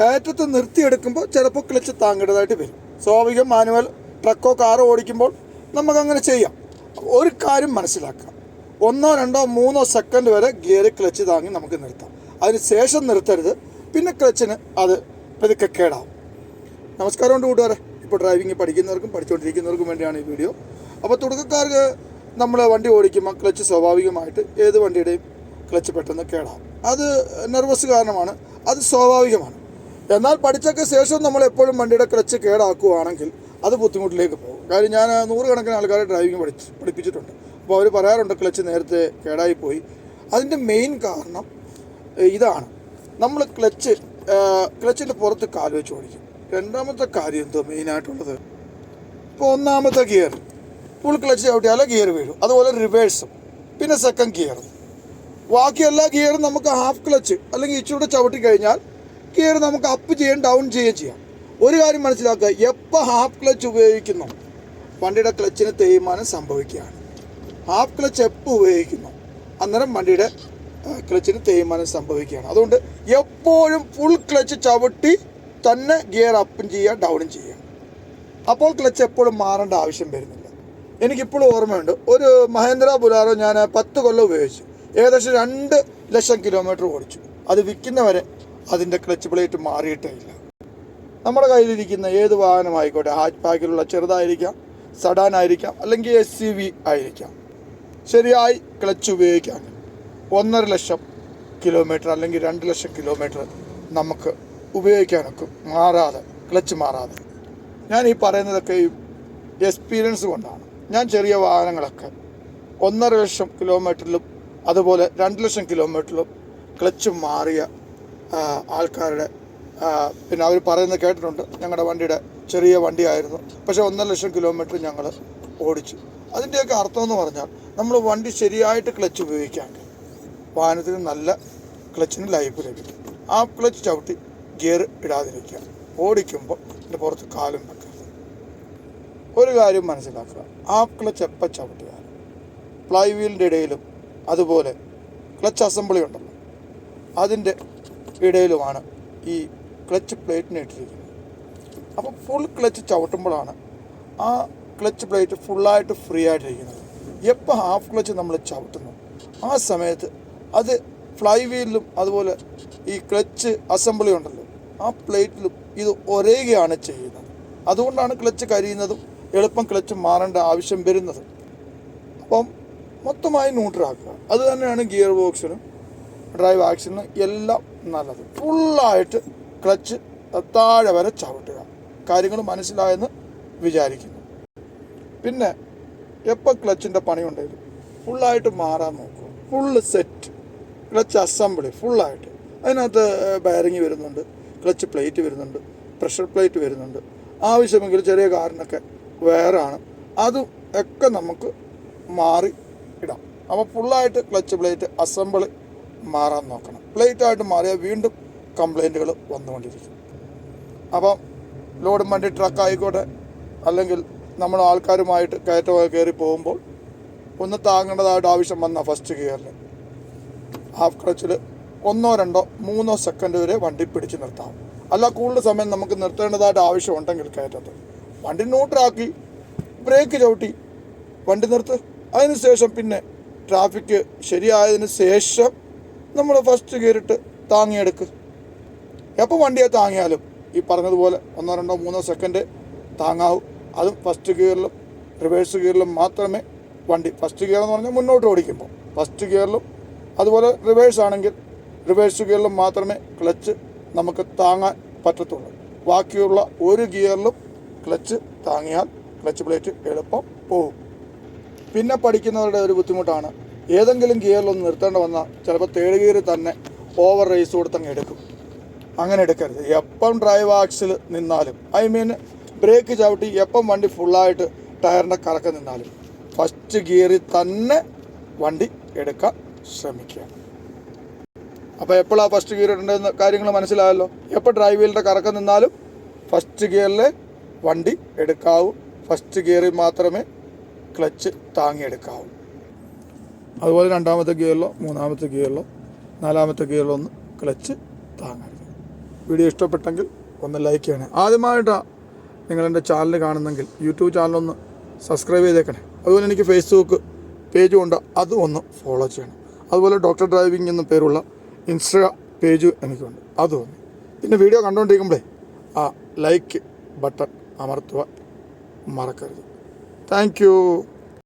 കയറ്റത്ത് നിർത്തിയെടുക്കുമ്പോൾ ചിലപ്പോൾ ക്ലച്ച് താങ്ങേണ്ടതായിട്ട് വരും. സ്വാഭാവികം മാനുവൽ ട്രക്കോ കാറോ ഓടിക്കുമ്പോൾ നമുക്കങ്ങനെ ചെയ്യാം. ഒരു കാര്യം മനസ്സിലാക്കാം. ഒന്നോ രണ്ടോ മൂന്നോ സെക്കൻഡ് വരെ ഗിയർ ക്ലച്ച് താങ്ങി നമുക്ക് നിർത്താം. അതിന് ശേഷം നിർത്തരുത്. പിന്നെ ക്ലച്ചിന് അത് പതുക്കെ കേടാവും. നമസ്കാരമുണ്ട് കൂട്ടുകാരെ. ഇപ്പോൾ ഡ്രൈവിംഗ് പഠിക്കുന്നവർക്കും പഠിച്ചുകൊണ്ടിരിക്കുന്നവർക്കും വേണ്ടിയാണ് ഈ വീഡിയോ അപ്പോൾ തുടക്കക്കാർക്ക് നമ്മൾ വണ്ടി ഓടിക്കുമ്പോൾ ക്ലച്ച് സ്വാഭാവികമായിട്ട് ഏത് വണ്ടിയുടെയും ക്ലച്ച് പെട്ടെന്ന് കേടാവും. അത് നെർവസ് കാരണമാണ്. അത് സ്വാഭാവികമാണ്. എന്നാൽ പഠിച്ചൊക്കെ ശേഷം നമ്മൾ എപ്പോഴും വണ്ടിയുടെ ക്ലച്ച് കേടാക്കുകയാണെങ്കിൽ അത് ബുദ്ധിമുട്ടിലേക്ക് പോകും. കാര്യം ഞാൻ നൂറുകണക്കിന് ആൾക്കാരെ ഡ്രൈവിംഗ് പഠിച്ച് പഠിപ്പിച്ചിട്ടുണ്ട്. അപ്പോൾ അവർ പറയാറുണ്ട് ക്ലച്ച് നേരത്തെ കേടായി പോയി അതിന്റെ മെയിൻ കാരണം ഇതാണ്. നമ്മൾ ക്ലച്ച് ക്ലച്ചിന്റെ പുറത്ത് കാൽ വെച്ച് ഓടിക്കും. രണ്ടാമത്തെ കാര്യം എന്തോ മെയിനായിട്ടുള്ളത് ഇപ്പോൾ ഒന്നാമത്തെ ഗിയർ. ഫുൾ ക്ലച്ച് ചവിട്ടിയാൽ ഗിയർ വീഴും. അതുപോലെ റിവേഴ്സും പിന്നെ സെക്കൻഡ് ഗിയർ ബാക്കി എല്ലാ ഗിയറും നമുക്ക് ഹാഫ് ക്ലച്ച് അല്ലെങ്കിൽ ഇച്ചിരൂടെ ചവിട്ടി കഴിഞ്ഞാൽ ഗിയർ നമുക്ക് അപ്പ് ചെയ്യാൻ ഡൗൺ ചെയ്യുകയും ചെയ്യാം. ഒരു കാര്യം മനസ്സിലാക്കുക എപ്പോൾ ഹാഫ് ക്ലച്ച് ഉപയോഗിക്കുന്നു? വണ്ടിയുടെ ക്ലച്ചിന് തേയ്മാനം സംഭവിക്കുകയാണ്. ഹാഫ് ക്ലച്ച് എപ്പോൾ ഉപയോഗിക്കുന്നു? അന്നേരം വണ്ടിയുടെ ക്ലച്ചിന് തേയ്മാനം സംഭവിക്കുകയാണ്. അതുകൊണ്ട് എപ്പോഴും ഫുൾ ക്ലച്ച് ചവിട്ടി തന്നെ ഗിയർ അപ്പും ചെയ്യുക ഡൗണും ചെയ്യുക. അപ്പോൾ ക്ലച്ച് എപ്പോഴും മാറേണ്ട ആവശ്യം വരുന്നില്ല. എനിക്കിപ്പോഴും ഓർമ്മയുണ്ട് ഒരു മഹേന്ദ്ര ബുലാറോ ഞാൻ പത്ത് കൊല്ലം ഉപയോഗിച്ചു. ഏകദേശം രണ്ട് ലക്ഷം കിലോമീറ്റർ ഓടിച്ചു. അത് വിൽക്കുന്നവരെ അതിന്റെ ക്ലച്ച് പ്ലേറ്റ് മാറിയിട്ടേ ഇല്ല. നമ്മുടെ കയ്യിലിരിക്കുന്ന ഏത് വാഹനമായിക്കോട്ടെ ഹാച്ച് പാക്കിലുള്ള ചെറുതായിരിക്കാം സഡാൻ ആയിരിക്കാം അല്ലെങ്കിൽ എസ് സി വി ആയിരിക്കാം. ശരിയായി ക്ലച്ച് ഉപയോഗിക്കാൻ ഒന്നര ലക്ഷം കിലോമീറ്റർ അല്ലെങ്കിൽ രണ്ട് ലക്ഷം കിലോമീറ്റർ നമുക്ക് ഉപയോഗിക്കാനൊക്കെ. മാറാതെ ക്ലച്ച് മാറാതെ. ഞാൻ ഈ പറയുന്നതൊക്കെ ഈ എക്സ്പീരിയൻസ് കൊണ്ടാണ്. ഞാൻ ചെറിയ വാഹനങ്ങളൊക്കെ ഒന്നര ലക്ഷം കിലോമീറ്ററിലും അതുപോലെ രണ്ട് ലക്ഷം കിലോമീറ്ററിലും ക്ലച്ച് മാറിയ ആൾക്കാരുടെ പിന്നെ അവർ പറയുന്നത് കേട്ടിട്ടുണ്ട്. ഞങ്ങളുടെ വണ്ടിയുടെ ചെറിയ വണ്ടിയായിരുന്നു. പക്ഷേ ഒന്നര ലക്ഷം കിലോമീറ്റർ ഞങ്ങൾ ഓടിച്ചു. അതിന്റെയൊക്കെ അർത്ഥം എന്ന് പറഞ്ഞാൽ നമ്മൾ വണ്ടി ശരിയായിട്ട് ക്ലച്ച് ഉപയോഗിക്കാൻ വാഹനത്തിന് നല്ല ക്ലച്ചിന് ലൈഫ് ലഭിക്കും. ആ ക്ലച്ച് ചവിട്ടി ഗിയർ ഇടാതിരിക്കുക. ഓടിക്കുമ്പോൾ എന്റെ പുറത്ത് കാലും വെക്കരുത്. ഒരു കാര്യം മനസ്സിലാക്കുക. ആ ക്ലച്ച് എപ്പോൾ ചവിട്ടിയാൽ ഫ്ലൈ വീലിന്റെ ഇടയിലും അതുപോലെ ക്ലച്ച് അസംബ്ലി ഉണ്ടല്ലോ. അതിന്റെ ഇടയിലുമാണ് ഈ ക്ലച്ച് പ്ലേറ്റിന് ഇട്ടിരിക്കുന്നത്. അപ്പോൾ ഫുൾ ക്ലച്ച് ചവിട്ടുമ്പോഴാണ് ആ ക്ലച്ച് പ്ലേറ്റ് ഫുള്ളായിട്ട് ഫ്രീ ആയിട്ടിരിക്കുന്നത്. എപ്പോൾ ഹാഫ് ക്ലച്ച് നമ്മൾ ചവിട്ടുന്നു? ആ സമയത്ത് അത് ഫ്ലൈ വീലിലും അതുപോലെ ഈ ക്ലച്ച് അസംബ്ലി ഉണ്ടല്ലോ ആ പ്ലേറ്റിലും ഇത് ഒരേകയാണ് ചെയ്യുന്നത്. അതുകൊണ്ടാണ് ക്ലച്ച് കരിയുന്നതും എളുപ്പം ക്ലച്ച് മാറേണ്ട ആവശ്യം വരുന്നത്. അപ്പം മൊത്തമായി ന്യൂട്രാക്കുക അത് തന്നെയാണ് ഗിയർ ബോക്സിനും ഡ്രൈവ് ആക്ഷനും എല്ലാം നല്ലത്. ഫുള്ളായിട്ട് ക്ലച്ച് താഴെ വരെ ചവിട്ടുക. കാര്യങ്ങൾ മനസ്സിലായെന്ന് വിചാരിക്കുന്നു. പിന്നെ എപ്പോൾ ക്ലച്ചിന്റെ പണിയുണ്ടെങ്കിലും ഫുള്ളായിട്ട് മാറാൻ നോക്കുക. ഫുള്ള് സെറ്റ് ക്ലച്ച് അസംബ്ലി ഫുള്ളായിട്ട്. അതിനകത്ത് ബയറിങ് വരുന്നുണ്ട് ക്ലച്ച് പ്ലേറ്റ് വരുന്നുണ്ട് പ്രഷർ പ്ലേറ്റ് വരുന്നുണ്ട്. ആവശ്യമെങ്കിൽ ചെറിയ കാറിനൊക്കെ വേറാണ് അതും ഒക്കെ നമുക്ക് മാറി ഇടാം. അപ്പോൾ ഫുള്ളായിട്ട് ക്ലച്ച് പ്ലേറ്റ് അസംബിൾ മാറാൻ നോക്കണം. പ്ലേറ്റായിട്ട് മാറിയാൽ വീണ്ടും കംപ്ലൈന്റുകൾ വന്നുകൊണ്ടിരിക്കും. അപ്പം ലോഡ് വണ്ടി ട്രക്ക് ആയിക്കോട്ടെ അല്ലെങ്കിൽ നമ്മൾ ആൾക്കാരുമായിട്ട് കയറ്റമൊക്കെ കയറി പോകുമ്പോൾ ഒന്ന് താങ്ങേണ്ടതായിട്ട് ആവശ്യം വന്ന ഫസ്റ്റ് ഗിയറിൽ ഹാഫ് ക്ലച്ചിൽ ഒന്നോ രണ്ടോ മൂന്നോ സെക്കൻഡ് വരെ വണ്ടി പിടിച്ച് നിർത്താം. അല്ല കൂടുതൽ സമയം നമുക്ക് നിർത്തേണ്ടതായിട്ട് ആവശ്യമുണ്ടെങ്കിൽ കയറ്റത്ത്. വണ്ടി ന്യൂട്രാക്കി ബ്രേക്ക് ചവിട്ടി വണ്ടി നിർത്ത്. അതിന് ശേഷം പിന്നെ ട്രാഫിക് ശരിയായതിന് ശേഷം നമ്മൾ ഫസ്റ്റ് ഗിയറിട്ട് താങ്ങിയെടുക്ക്. എപ്പോൾ വണ്ടിയെ താങ്ങിയാലും? ഈ പറഞ്ഞതുപോലെ ഒന്നോ രണ്ടോ മൂന്നോ സെക്കൻഡ് താങ്ങാവും. അതും ഫസ്റ്റ് ഗിയറിലും റിവേഴ്സ് ഗിയറിലും മാത്രമേ വണ്ടി ഫസ്റ്റ് ഗിയർ എന്ന് പറഞ്ഞാൽ മുന്നോട്ട് ഓടിക്കുമ്പോൾ. ഫസ്റ്റ് ഗിയറിലും അതുപോലെ റിവേഴ്സ് ആണെങ്കിൽ റിവേഴ്സ് ഗിയറിലും മാത്രമേ ക്ലച്ച് നമുക്ക് താങ്ങാൻ പറ്റത്തുള്ളൂ. ബാക്കിയുള്ള ഒരു ഗിയറിലും ക്ലച്ച് താങ്ങിയാൽ ക്ലച്ച് പ്ലേറ്റ് എളുപ്പം പോകും പിന്നെ പഠിക്കുന്നവരുടെ ഒരു ബുദ്ധിമുട്ടാണ് ഏതെങ്കിലും ഗിയറിലൊന്ന് നിർത്തേണ്ട വന്നാൽ ചിലപ്പോൾ തേർഡ് ഗിയർ തന്നെ ഓവർ റേസ് കൊടുത്തങ്ങ് എടുക്കും. അങ്ങനെ എടുക്കരുത്. എപ്പം ഡ്രൈവ് ആക്സിൽ നിന്നാലും ഐ മീൻ ബ്രേക്ക് ചവിട്ടി എപ്പം വണ്ടി ഫുള്ളായിട്ട് ടയറിന്റെ കറക്കം നിന്നാലും ഫസ്റ്റ് ഗിയറിൽ തന്നെ വണ്ടി എടുക്കാൻ ശ്രമിക്കുക. അപ്പോൾ എപ്പോഴാണ് ഫസ്റ്റ് ഗിയർ ഇടേണ്ടതെന്ന് കാര്യങ്ങൾ മനസ്സിലായല്ലോ? എപ്പോൾ ഡ്രൈവ് വീലിന്റെ കറക്കം നിന്നാലും ഫസ്റ്റ് ഗിയറിൽ വണ്ടി എടുക്കാവൂ. ഫസ്റ്റ് ഗിയറിൽ മാത്രമേ ക്ലച്ച് താങ്ങിയെടുക്കാവൂ. അതുപോലെ രണ്ടാമത്തെ ഗിയറിലോ മൂന്നാമത്തെ ഗിയറിലോ നാലാമത്തെ ഗിയറിലോ ഒന്ന് ക്ലച്ച് താങ്ങരുത്. വീഡിയോ ഇഷ്ടപ്പെട്ടെങ്കിൽ ഒന്ന് ലൈക്ക് ചെയ്യണേ. ആദ്യമായിട്ടാണ് നിങ്ങളെന്റെ ചാനൽ കാണുന്നെങ്കിൽ യൂട്യൂബ് ചാനലൊന്ന് സബ്സ്ക്രൈബ് ചെയ്തേക്കണേ. അതുപോലെ എനിക്ക് ഫേസ്ബുക്ക് പേജും ഉണ്ട്. അതും ഒന്ന് ഫോളോ ചെയ്യണം. അതുപോലെ ഡോക്ടർ ഡ്രൈവിംഗ് എന്ന പേരുള്ള ഇൻസ്റ്റാ പേജും എനിക്കുണ്ട്. അതും. ഒന്ന് പിന്നെ വീഡിയോ കണ്ടുകൊണ്ടിരിക്കുമ്പോഴേ ആ ലൈക്ക് ബട്ടൺ അമർത്തുവാൻ മറക്കരുത്. താങ്ക്